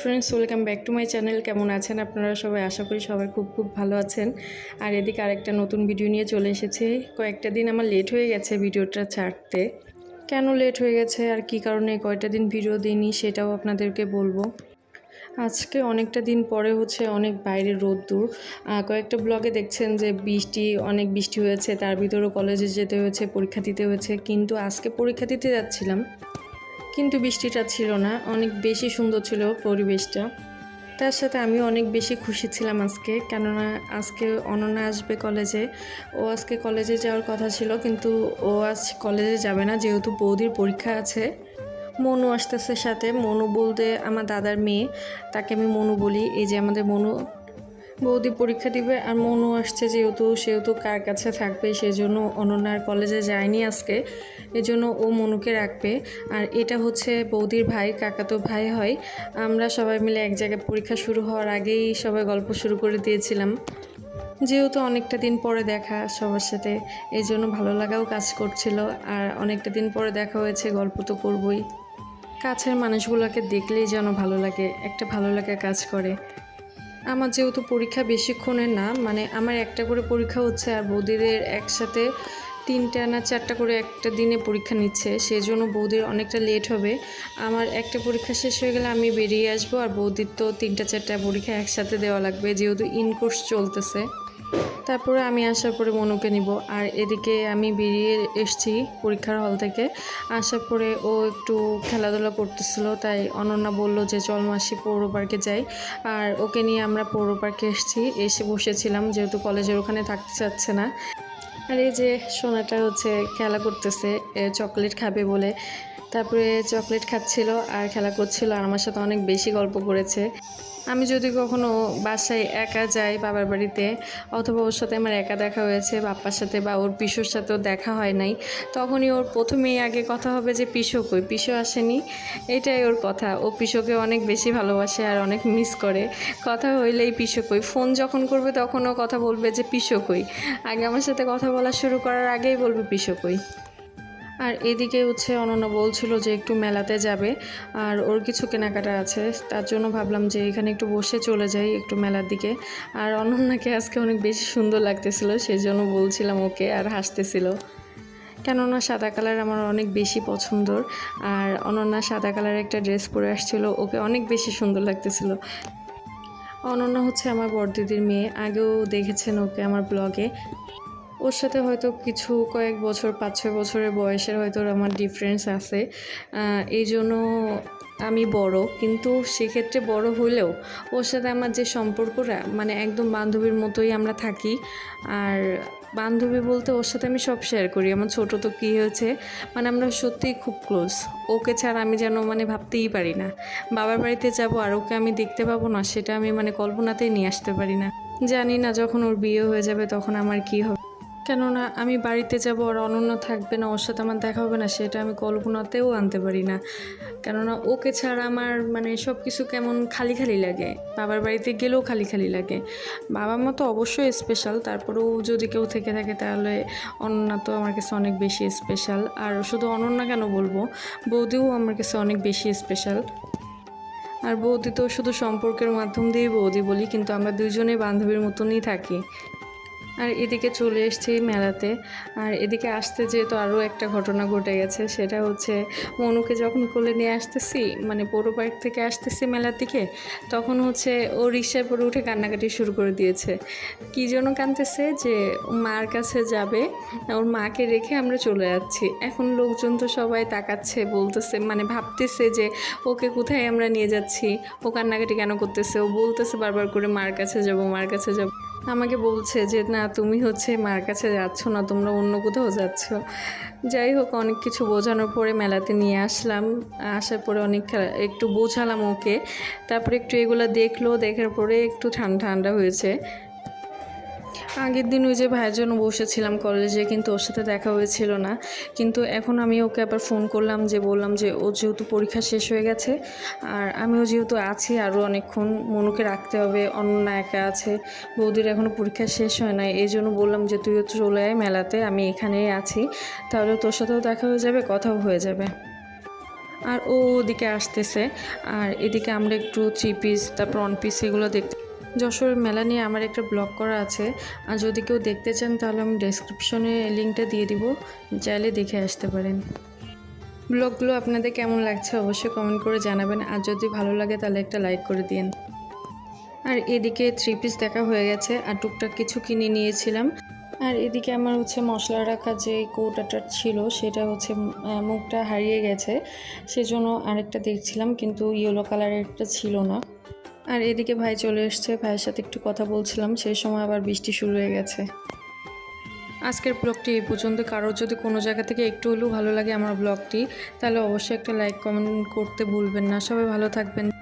Friends welcome back to my channel কেমন আছেন আপনারা সবাই? আশা করি সবাই খুব খুব ভালো আছেন। আর এদিকে আরেকটা নতুন ভিডিও নিয়ে চলে এসেছে। কয়েকটা দিন আমার লেট হয়ে গেছে ভিডিওটা ছাড়তে। কেন লেট হয়ে গেছে? আর কি কারণে কয়টা দিন ভিডিও দিইনি সেটাও আপনাদেরকে বলব। আজকে অনেকটা দিন পরে হচ্ছে অনেক বাইরে রোদ্দুর কয়েকটা ব্লগে দেখছেন যে বৃষ্টি, অনেক বৃষ্টি হয়েছে, তার ভিতরেও কলেজে যেতে হয়েছে, পরীক্ষা দিতে হয়েছে। কিন্তু আজকে পরীক্ষা দিতে যাচ্ছিলাম। কিন্তু বৃষ্টিটা ছিল না, অনেক বেশি সুন্দর ছিল পরিবেশটা। তার সাথে আমিও অনেক বেশি খুশি ছিলাম আজকে, কেননা আজকে অনন্যা আসবে কলেজে। ও আজকে কলেজে যাওয়ার কথা ছিল, কিন্তু ও আজ কলেজে যাবে না, যেহেতু বৌদির পরীক্ষা আছে। মনু আসতেছে সাথে, মনু বলতে আমার দাদার মেয়ে, তাকে আমি মনু বলি, এই যে আমাদের মনু বৌদি পরীক্ষা দিবে আর মনও আসছে যেহেতু, সেহেতু কার কাছে থাকবে সেজন্য অনন্যার কলেজে যায়নি আজকে। এজন্য ও মনুকে রাখবে। আর এটা হচ্ছে বৌদির ভাই, কাকাতো ভাই হয়। আমরা সবাই মিলে এক জায়গায় পরীক্ষা শুরু হওয়ার আগেই সবাই গল্প শুরু করে দিয়েছিলাম। যেহেতু অনেকটা দিন পরে দেখা সবার সাথে এই জন্য ভালো লাগাও কাজ করছিল। আর অনেকটা দিন পরে দেখা হয়েছে, গল্প তো করবই। কাছের মানুষগুলোকে দেখলেই যেন ভালো লাগে, একটা ভালো লাগা কাজ করে। আমার যেহেতু পরীক্ষা বেশিক্ষণের না মানে আমার একটা করে পরীক্ষা হচ্ছে আর বৌদিদের একসাথে তিনটা না চারটা করে একটা দিনে পরীক্ষা নিচ্ছে সেই জন্য বৌদির অনেকটা লেট হবে। আমার একটা পরীক্ষা শেষ হয়ে গেলে আমি বেরিয়ে আসব আর বৌদির তো তিনটা চারটা পরীক্ষা একসাথে দেওয়া লাগবে, যেহেতু ইনকোর্স চলতেছে। তারপরে আমি আসার পরে মনুকে নিব। আর এদিকে আমি বেরিয়ে এসছি পরীক্ষার হল থেকে। আসার পরে ও একটু খেলাধুলা করতেছিল, তাই অনন্যা বলল যে, চল মাসি পৌর পার্কে যাই। আর ওকে নিয়ে আমরা পৌর পার্কে এসেছি। এসে বসেছিলাম, যেহেতু কলেজের ওখানে থাকতে চাচ্ছে না। আর এই যে সোনাটা হচ্ছে খেলা করতেছে চকলেট খাবে বলে। তারপরে চকলেট খাচ্ছিল আর খেলা করছিল, আর আমার সাথে অনেক বেশি গল্প করেছে। আমি যদি কখনো বাসায় একা যাই বাবার বাড়িতে, অথবা ওর সাথে আমার একা দেখা হয়েছে, বাপ্পার সাথে বা ওর পিসোর সাথেও দেখা হয় নাই, তখনই ওর প্রথমেই আগে কথা হবে যে পিসো কই? পিসো আসেনি। এটাই ওর কথা। ও পিসোকে অনেক বেশি ভালোবাসে আর অনেক মিস করে। কথা হইলেই পিসো কই? ফোন যখন করবে তখনও কথা বলবে যে পিসো কই? আগে আমার সাথে কথা বলা শুরু করার আগেই বলবে পিসো কই? আর এদিকে হচ্ছে অনন্যা বলছিল যে একটু মেলাতে যাবে, আর ওর কিছু কেনাকাটা আছে। তার জন্য ভাবলাম যে এখানে একটু বসে চলে যাই একটু মেলার দিকে। আর অনন্যাকে আজকে অনেক বেশি সুন্দর লাগতেছিল সেই জন্য বলছিলাম ওকে আর হাসতেছিল। কেননা সাদা কালার আমার অনেক বেশি পছন্দর, আর অনন্যা সাদা কালারের একটা ড্রেস পরে আসছিল, ওকে অনেক বেশি সুন্দর লাগতেছিল। অনন্যা হচ্ছে আমার বড়দিদির মেয়ে, আগেও দেখেছেন ওকে আমার ব্লগে। ওর সাথে হয়তো কিছু কয়েক বছর, পাঁচ ছয় বছরের বয়সের হয়তো আমার ডিফারেন্স আছে। এই জন্য আমি বড়, কিন্তু সেক্ষেত্রে বড় হলেও ওর সাথে আমার যে সম্পর্কটা মানে একদম বান্ধবীর মতোই আমরা থাকি। আর বান্ধবী বলতে ওর সাথে আমি সব শেয়ার করি। আমার ছোট তো কী হয়েছে মানে আমরা সত্যিই খুব ক্লোজ ওকে ছাড়া আমি যেন মানে ভাবতেই পারি না। বাবার বাড়িতে যাব আর ওকে আমি দেখতে পাবো না, সেটা আমি মানে কল্পনাতেই নিয়ে আসতে পারি না। জানি না যখন ওর বিয়ে হয়ে যাবে তখন আমার কি হবে। কেননা আমি বাড়িতে যাব আর অনন্য থাকবে না, ওর সাথে আমার দেখা হবে না, সেটা আমি কল্পনাতেও আনতে পারি না। কেননা ওকে ছাড়া আমার মানে সব কিছু কেমন খালি খালি লাগে। বাবার বাড়িতে গেলেও খালি খালি লাগে। বাবা মা তো অবশ্যই স্পেশাল তারপরেও যদি কেউ থেকে থাকে তাহলে অনন্যা তো আমার কাছে অনেক বেশি স্পেশাল আর শুধু অনন্যা কেন বলব? বৌদিও আমার কাছে অনেক বেশি স্পেশাল আর বৌদি তো শুধু সম্পর্কের মাধ্যম দিয়েই বৌদি বলি, কিন্তু আমরা দুজনেই বান্ধবীর মতনই থাকি। আর এদিকে চলে এসেছি মেলাতে। আর এদিকে আসতে যেহেতু আরও একটা ঘটনা ঘটে গেছে, সেটা হচ্ছে মনুকে যখন কোলে নিয়ে আসতেছি মানে পৌর পার্ক থেকে আসতেছি মেলার দিকে, তখন হচ্ছে ও রিক্সায় পরে উঠে কান্নাকাটি শুরু করে দিয়েছে। কী জন্য কাঁদতেছে যে মার কাছে যাবে, ওর মাকে রেখে আমরা চলে যাচ্ছি। এখন লোকজন তো সবাই তাকাচ্ছে, বলতেছে মানে ভাবতেছে যে ওকে কোথায় আমরা নিয়ে যাচ্ছি, ও কান্নাকাটি কেন করতেছে? ও বলতেছে বারবার করে, মার কাছে যাব, মার কাছে যাব। আমাকে বলছে যে, না, তুমি হচ্ছে মার কাছে যাচ্ছ না, তোমরা অন্য কোথাও যাচ্ছ। যাই হোক, অনেক কিছু বোঝানোর পরে মেলাতে নিয়ে আসলাম। আসার পরে অনেক একটু বোঝালাম ওকে। তারপরে একটু এগুলো দেখল, দেখার পরে একটু ঠান্ডা ঠান্ডা হয়েছে। আগের দিন ওই যে ভাইয়ের জন্য বসেছিলাম কলেজে কিন্তু ওর সাথে দেখা হয়েছিল না। কিন্তু এখন আমি ওকে আবার ফোন করলাম যে বললাম যে ও যেহেতু পরীক্ষা শেষ হয়ে গেছে, আর আমিও যেহেতু আছি আরও অনেকক্ষণ মনুকে রাখতে হবে অন্য একা আছে, বৌদির এখনও পরীক্ষা শেষ হয় না এই জন্য বললাম যে তুইও চলে আয় মেলাতে, আমি এখানেই আছি, তাহলে তোর সাথেও দেখা হয়ে যাবে, কথাও হয়ে যাবে। আর ও ওদিকে আসতেছে, আর এদিকে আমরা একটু থ্রি পিস তারপর ওয়ান পিস এগুলো দেখতে যশোরের মেলা নিয়ে আমার একটা ব্লগ করা আছে। আর যদি কেউ দেখতে চান, তাহলে আমি ডেসক্রিপশনে লিঙ্কটা দিয়ে দিব। চাইলে দেখে আসতে পারেন। ব্লগগুলো আপনাদের কেমন লাগছে অবশ্যই কমেন্ট করে জানাবেন। আর যদি ভালো লাগে, তাহলে একটা লাইক করে দিন আর এদিকে থ্রি পিস দেখা হয়ে গেছে। আর টুকটাক কিছু কিনে নিয়েছিলাম। আর এদিকে আমার হচ্ছে মশলা রাখা যে কৌটাটা ছিল, সেটা হচ্ছে মুখটা হারিয়ে গেছে। সেজন্য আরেকটা দেখছিলাম, কিন্তু ইয়েলো কালারেরটা ছিল না। আর এদিকে ভাই চলে এসছে। ভাইয়ের সাথে একটু কথা বলছিলাম, সেই সময় আবার বৃষ্টি শুরু হয়ে গেছে। আজকের ব্লগটি এই পর্যন্ত। কারোর যদি কোনো জায়গা থেকে একটু হলেও ভালো লাগে আমার ব্লগটি, তাহলে অবশ্যই একটা লাইক, কমেন্ট করতে ভুলবেন না। সবাই ভালো থাকবেন।